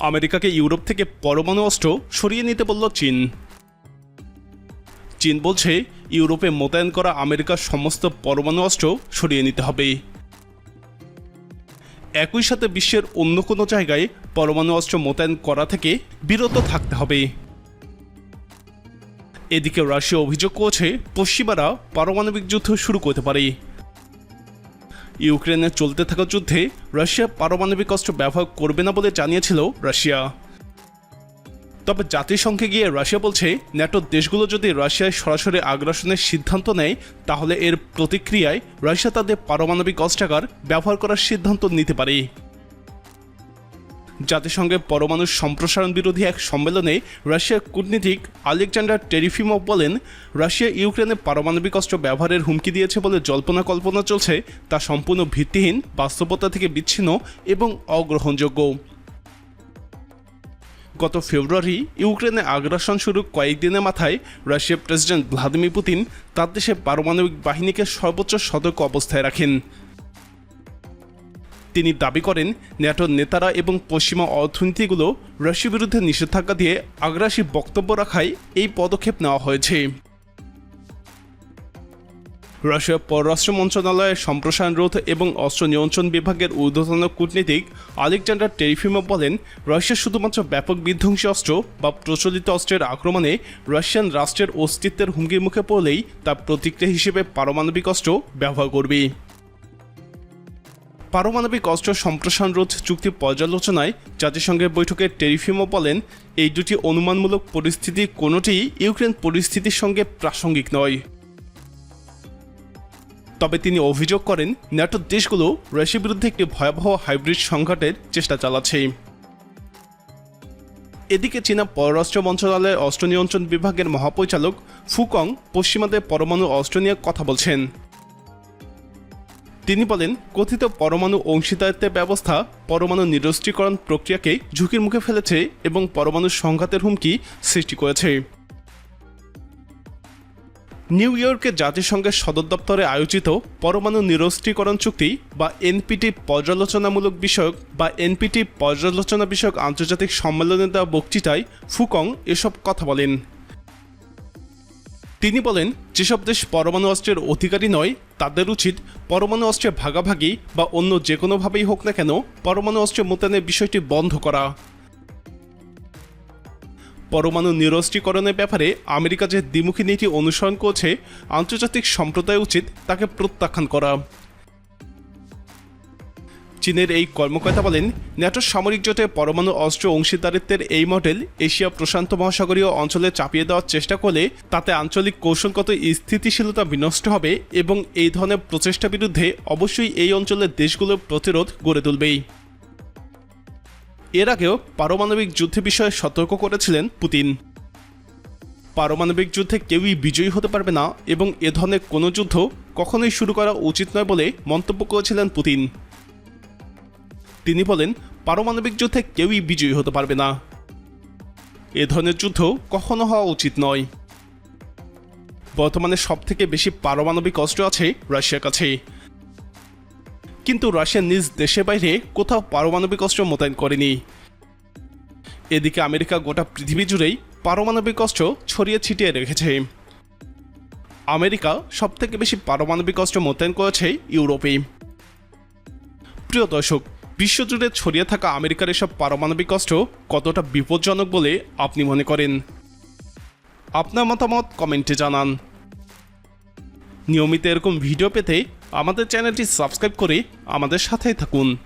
আমেরিকাকে ইউরোপ থেকে পরমাণু অস্ত্র সরিয়ে নিতে বলল চীন। চীন বলছে, ইউরোপে মোতায়েন করা আমেরিকার সমস্ত পরমাণু অস্ত্র সরিয়ে নিতে হবে। একই সাথে বিশ্বের অন্য কোনো জায়গায় পরমাণু অস্ত্র মোতায়েন করা থেকে বিরত থাকতে হবে। এদিকে রাশিয়া অভিযোগ করেছে, পশ্চিমারা পারমাণবিক যুদ্ধ শুরু করতে পারে। ইউক্রেনে চলতে থাকা যুদ্ধে রাশিয়া পারমাণবিক অস্ত্র ব্যবহার করবে না বলে জানিয়েছিল রাশিয়া। তবে জাতিসংঘে গিয়ে রাশিয়া বলছে, ন্যাটো দেশগুলো যদি রাশিয়ায় সরাসরি আগ্রাসনের সিদ্ধান্ত নেয়, তাহলে এর প্রতিক্রিয়ায় রাশিয়া তাদের পারমাণবিক অস্ত্রাগার ব্যবহার করার সিদ্ধান্ত নিতে পারে। জাতিসংঘের পরমাণু সম্প্রসারণ বিরোধী এক সম্মেলনে রাশিয়ার কূটনীতিক আলেকজান্ডার টেরিফিমভ বলেন, রাশিয়া ইউক্রেনে পারমাণবিক অস্ত্র ব্যবহারের হুমকি দিয়েছে বলে জল্পনা কল্পনা চলছে, তা সম্পূর্ণ ভিত্তিহীন, বাস্তবতা থেকে বিচ্ছিন্ন এবং অগ্রহণযোগ্য। গত ফেব্রুয়ারি ইউক্রেনে আগ্রাসন শুরু কয়েকদিনের মাথায়, রাশিয়ার প্রেসিডেন্ট ভ্লাদিমির পুতিন তার দেশে পারমাণবিক বাহিনীকে সর্বোচ্চ সতর্ক অবস্থায় রাখেন। তিনি দাবি করেন, ন্যাটোর নেতারা এবং পশ্চিমা অর্থনীতিগুলো রাশিয়ার বিরুদ্ধে নিষেধাজ্ঞা দিয়ে আগ্রাসী বক্তব্য রাখায় এই পদক্ষেপ নেওয়া হয়েছে। রাশিয়ার পররাষ্ট্র মন্ত্রণালয়ের সম্প্রসারণ রোধ এবং অস্ত্র নিয়ন্ত্রণ বিভাগের ঊর্ধ্বতন কূটনীতিক আলেকজান্ডার টেরিফিমো বলেন, রাশিয়া শুধুমাত্র ব্যাপক বিধ্বংসী অস্ত্র বা প্রচলিত অস্ত্রের আক্রমণে রাশিয়ান রাষ্ট্রের অস্তিত্বের হুমকির মুখে পড়লেই তার প্রতিক্রিয়া হিসেবে পারমাণবিক অস্ত্র ব্যবহার করবে। পারমাণবিক অস্ত্র সম্প্রসারণ রোধ চুক্তি পর্যালোচনায় জাতিসংঘের বৈঠকে টেরিফিমো বলেন, এই দুটি অনুমানমূলক পরিস্থিতি কোনোটিই ইউক্রেন পরিস্থিতির সঙ্গে প্রাসঙ্গিক নয়। তবে তিনি অভিযোগ করেন, ন্যাটোর দেশগুলো রাশিয়ার বিরুদ্ধে একটি ভয়াবহ হাইব্রিড সংঘাতের চেষ্টা চালাচ্ছে। এদিকে চীনা পররাষ্ট্র মন্ত্রণালয়ের অস্ত্র নিয়ন্ত্রণ বিভাগের মহাপরিচালক ফুকং পশ্চিমাদের পরমাণু অস্ত্র নিয়ে কথা বলছেন। তিনি বলেন, কথিত পরমাণু অংশীদারিত্বের ব্যবস্থা পরমাণু নিরস্ত্রীকরণ প্রক্রিয়াকে ঝুঁকির মুখে ফেলেছে এবং পরমাণু সংঘাতের হুমকি সৃষ্টি করেছে। নিউ ইয়র্কে জাতিসংঘের সদর দপ্তরে আয়োজিত পরমাণু নিরস্ত্রীকরণ চুক্তি বা এনপিটি পর্যালোচনামূলক বিষয়ক বা এনপিটি পর্যালোচনা বিষয়ক আন্তর্জাতিক সম্মেলনে দেওয়া বক্তৃতায় ফুকং এসব কথা বলেন। তিনি বলেন, যেসব দেশ পরমাণু অস্ত্রের অধিকারী নয়, তাদের উচিত পরমাণু অস্ত্রে ভাগাভাগি বা অন্য যে কোনোভাবেই হোক না কেন পরমাণু অস্ত্রে মোতায়েনের বিষয়টি বন্ধ করা। পরমাণু নিরস্ত্রীকরণের ব্যাপারে আমেরিকা যে দ্বিমুখী নীতি অনুসরণ করছে, আন্তর্জাতিক সম্প্রদায় উচিত তাকে প্রত্যাখ্যান করা। চীনের এই কর্মকর্তা বলেন, ন্যাটো সামরিক জোটে পরমাণু অস্ত্র অংশীদারিত্বের এই মডেল এশিয়া প্রশান্ত মহাসাগরীয় অঞ্চলে চাপিয়ে দেওয়ার চেষ্টা করলে তাতে আঞ্চলিক কৌশলগত স্থিতিশীলতা বিনষ্ট হবে এবং এই ধরনের প্রচেষ্টা বিরুদ্ধে অবশ্যই এই অঞ্চলের দেশগুলোর প্রতিরোধ গড়ে তুলবেই। এর আগেও পারমাণবিক যুদ্ধে বিষয়ে সতর্ক করেছিলেন পুতিন। পারমাণবিক যুদ্ধে কেউই বিজয়ী হতে পারবে না এবং এ ধরনের কোনো যুদ্ধ কখনোই শুরু করা উচিত নয় বলে মন্তব্য করেছিলেন পুতিন। তিনি বলেন, পারমাণবিক যুদ্ধে কেউই বিজয়ী হতে পারবে না। এ ধরনের যুদ্ধ কখনো হওয়া উচিত নয়। বর্তমানে সব থেকে বেশি পারমাণবিক অস্ত্র আছে রাশিয়ার কাছে। কিন্তু রাশিয়া নিজ দেশের বাইরে কোথাও পারমাণবিক অস্ত্র মোতায়েন করেনি। এদিকে আমেরিকা গোটা পৃথিবী জুড়েই পারমাণবিক অস্ত্র ছড়িয়ে ছিটিয়ে রেখেছে। আমেরিকা সব থেকে বেশি পারমাণবিক অস্ত্র মোতায়েন করেছে ইউরোপে। প্রিয় দর্শক বিশ্বজুড়ে ছড়িয়ে থাকা আমেরিকার এসব পারমাণবিক অস্ত্র কতটা বিপজ্জনক বলে আপনি মনে করেন? আপনার মতামত কমেন্টে জানান। নিয়মিত এরকম ভিডিও পেতে আমাদের চ্যানেলটি সাবস্ক্রাইব করে আমাদের সাথেই থাকুন।